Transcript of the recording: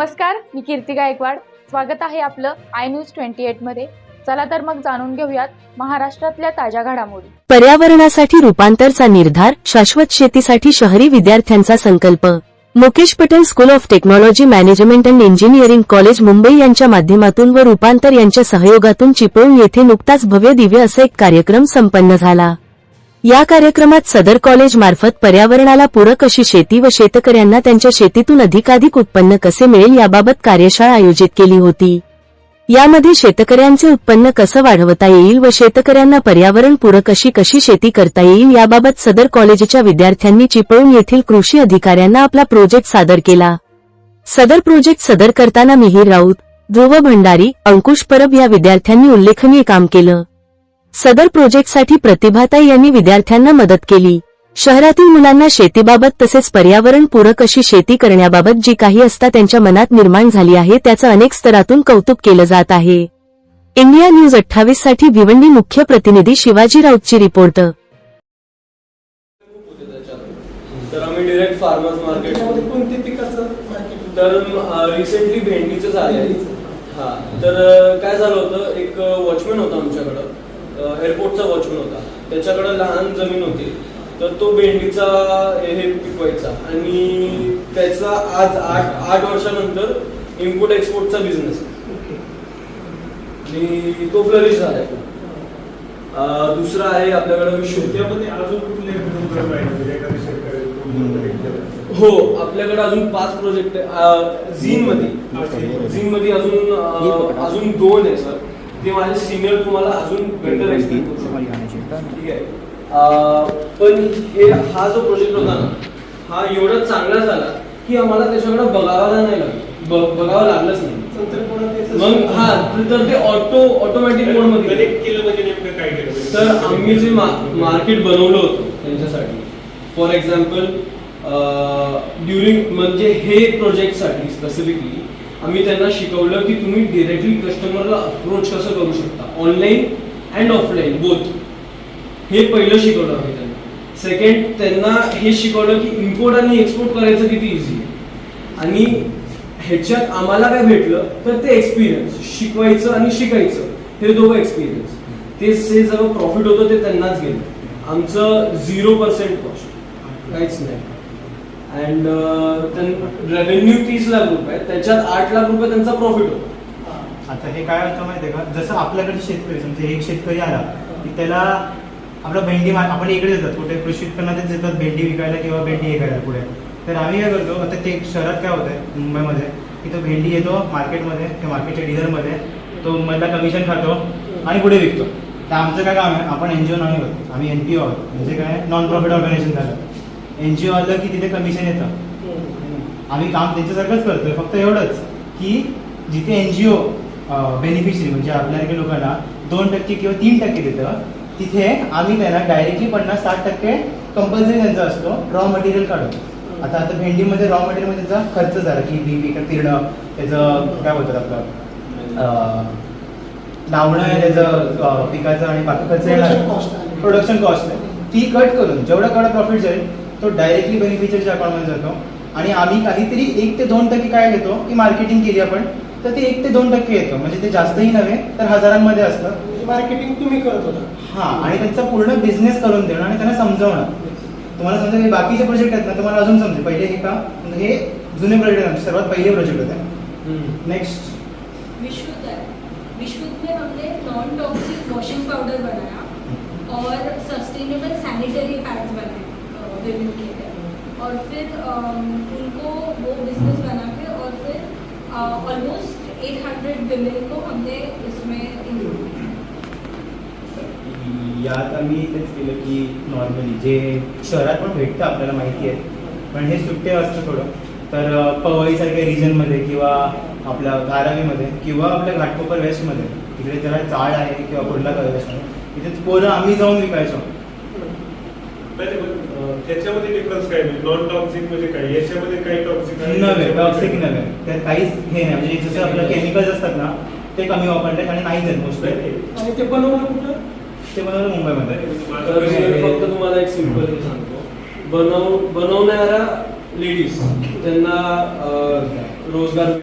नमस्कार मी कीर्ती गायकवाड. स्वागत आहे आपलं आय न्यूज ट्वेंटी एटमध्ये. चला तर मग जाणून घेऊयात महाराष्ट्रातल्या ताज्या घडामोडी. पर्यावरणासाठी रूपांतरचा निर्धार शाश्वत शेतीसाठी शहरी विद्यार्थ्यांचा संकल्प. Mukesh Patel school of technology management and engineering college Mumbai यांच्या माध्यमातून व रूपांतर यांच्या सहयोगातून चिपळूण येथे नुकताच भव्य दिव्य असा एक कार्यक्रम संपन्न झाला. या कार्यक्रमात सदर कॉलेज मार्फत पर्यावरणाला पूरक अशी शेती व शेतकऱ्यांना त्यांच्या शेतीतून अधिकाधिक उत्पन्न कसे मिळेल याबाबत कार्यशाळा आयोजित केली होती. यामध्ये शेतकऱ्यांचे उत्पन्न कसं वाढवता येईल व शेतकऱ्यांना पर्यावरण पूरक अशी कशी शेती करता येईल याबाबत सदर कॉलेजच्या विद्यार्थ्यांनी चिपळूण येथील कृषी अधिकाऱ्यांना आपला प्रोजेक्ट सादर केला. सदर प्रोजेक्ट सदर करताना मिहीर राऊत ध्रुव भंडारी अंकुश परब या विद्यार्थ्यांनी उल्लेखनीय काम केलं. सदर प्रोजेक्टसाठी प्रतिभाताई यांनी विद्यार्थ्यांना मदत केली. शहरातील मुलांना शेतीबाबत तसेच पर्यावरण पूरक अशी शेती करण्याबाबत जी काही असता त्यांच्या मनात निर्माण झाली आहे त्याचं अनेक स्तरातून कौतुक केलं जात आहे. इंडिया न्यूज अठ्ठावीससाठी भिवंडी मुख्य प्रतिनिधी शिवाजी राऊतची रिपोर्ट. तर आम्ही डिरेक्ट फार्मर्स मार्केट कोणते पिकाचं मार्केट तर रिसेंटली भेंडीचं झालंय हा तर काय झालं होतं? एक वॉचमॅन होता आमच्याकडं. एअरपोर्टचा वॉचमॅन होता. त्याच्याकडं लहान जमीन होती. तर तो भेंडीचा हे हे पिकवायचा. आणि त्याचा आज आठ आठ वर्षानंतर इम्पोर्ट एक्सपोर्टचा बिझनेस आणि तो फ्लरिश झालाय दुसरा आहे आपल्याकडं विश्व. त्यामध्ये अजून कुठले म्हणजे? हो आपल्याकडे अजून पाच प्रोजेक्ट झीन मध्ये झीन मध्ये अजून अजून दोन आहे सर. ते माझे सिनियर तुम्हाला अजून बेटर एक्सप्लेन करू शकतात. ठीक आहे. अं, पण हे हा जो प्रोजेक्ट होता ना हा एवढा चांगला झाला की आम्हाला त्याच्याकडे बघायला नाही लागलं. ब- बघावं लागलंच नाही. मग हा तर ते ऑटो ऑटोमॅटिक मोडमध्ये कनेक्ट केलं म्हणजे नेमकं काय केलं तर आम्ही जे मार्केट बनवलं होतं त्यांच्यासाठी. फॉर एक्झाम्पल ड्युरिंग म्हणजे हे प्रोजेक्टसाठी स्पेसिफिकली आम्ही त्यांना शिकवलं की तुम्ही डिरेक्टली कस्टमरला अप्रोच कसं करू शकता? ऑनलाईन अँड ऑफलाईन बोथ हे पहिलं शिकवलं आम्ही त्यांना. सेकंड त्यांना हे शिकवलं की इम्पोर्ट आणि एक्सपोर्ट करायचं किती इझी आणि ह्याच्यात आम्हाला काय भेटलं? तर ते एक्सपिरियन्स शिकवायचं आणि शिकायचं. हे दोघं एक्सपिरियन्स ते जे जेव्हा प्रॉफिट होतं ते त्यांनाच गेलं. आमचं झिरो पर्सेंट कॉस्ट काहीच नाही. अँड रेव्हेन्यू uh, तीस लाख रुपये. त्याच्यात आठ लाख रुपये त्यांचा प्रॉफिट होतो. आता हे काय होतं माहितीये का? जसं आपल्याकडे शेतकरी समजा एक शेतकरी आला की त्याला आपला भेंडी मा- आपण इकडे येतात कुठे कृषी उत्पन्नातच येतात भेंडी विकायला किंवा भेंडी हे करायला पुढे. तर आम्ही काय करतो आता ते शहरात काय होतंय मुंबईमध्ये की तो भेंडी येतो मार्केटमध्ये त्या मार्केटच्या डीलरमध्ये तो मला कमिशन खातो आणि पुढे विकतो. तर आमचं काय काम आहे आपण एन जी ओ नाही आहोत आम्ही एन पी ओ आहोत. म्हणजे काय? नॉन प्रॉफिट ऑर्गनायझेशन झालं. एन जी ओ आलं की तिथे कमिशन येतं. आम्ही काम त्यांच्यासारखंच करतोय फक्त एवढंच की जिथे एन जी ओ बेनिफिशरी म्हणजे आपल्यासारख्या लोकांना दोन टक्के किंवा तीन टक्के देतं तिथे आम्ही त्यांना डायरेक्टली पन्नास साठ टक्के कंपल्सरी त्यांचा असतो रॉ मटेरियल काढून. आता आता भेंडीमध्ये रॉ मटेरियलमध्ये त्याचा खर्च झाला की बी विकत फिरणं त्याचं काय बोलतात आपलं? लावणं आहे त्याचं पिकाचं आणि बाकी खर्च. प्रोडक्शन कॉस्ट आहे ती कट करून जेवढा कडा प्रॉफिट जाईल तो डायरेक्टली बेनिफिशियरच्या अकाउंटमध्ये जातो. आणि आम्ही काहीतरी एक ते दोन टक्के काय घेतो की मार्केटिंग केली आपण तर ते एक ते दोन टक्के येतं. म्हणजे ते जास्तही नव्हे तर हजारांमध्ये असतं. मार्केटिंग तुम्ही करत होता. हा आणि त्यांचा पूर्ण बिझनेस करून देणं आणि त्यांना समजवणं. तुम्हाला समजा हे बाकीचे प्रोजेक्ट आहेत ना तुम्हाला अजून समजेल. पहिले हे का हे जुने प्रोजेक्ट आहेत सर्वात पहिले प्रोजेक्ट होते. नेक्स्ट विशुद्ध है विशुद्ध में हमने नॉन टॉक्सिक वॉशिंग पाउडर बनाया और सस्टेनेबल सैनिटरी पैड्स बनाए विमेन के लिए और फिर उनको वो बिजनेस बना के और फिर ऑलमोस्ट 800 विमेन को हमने इसमें इंक्लूड किया। यात आम्ही तेच केलं की नॉर्मली जे शहरात पण भेटतं आपल्याला माहिती आहे पण हे सुट्टे असतं थोडं. तर पवईसारख्या रिजनमध्ये किंवा आपल्या धारावीमध्ये किंवा आपल्या घाटकोपर वेस्टमध्ये तिकडे जरा चाळ आहे किंवा कुर्ला वेस्टमध्ये तिथे पोरं आम्ही जाऊन विकायचो. त्याच्यामध्ये डिफरन्स काय? म्हणजे नॉन टॉक्सिक म्हणजे काय? याच्यामध्ये काही टॉक्सिक नव्हे टॉक्सिक नव्हे. त्यात काहीच हे नाही. म्हणजे जसं आपलं केमिकल्स असतात ना ते कमी वापरतात आणि नाहीच आहेत मोस्टली आणि ते बनवलं कुठं? ते बनवलं मुंबईमध्ये. तर मी फक्त तुम्हाला एक सिंपल हे सांगतो. बनव बनवणाऱ्या लेडीज त्यांना अं, रोजगार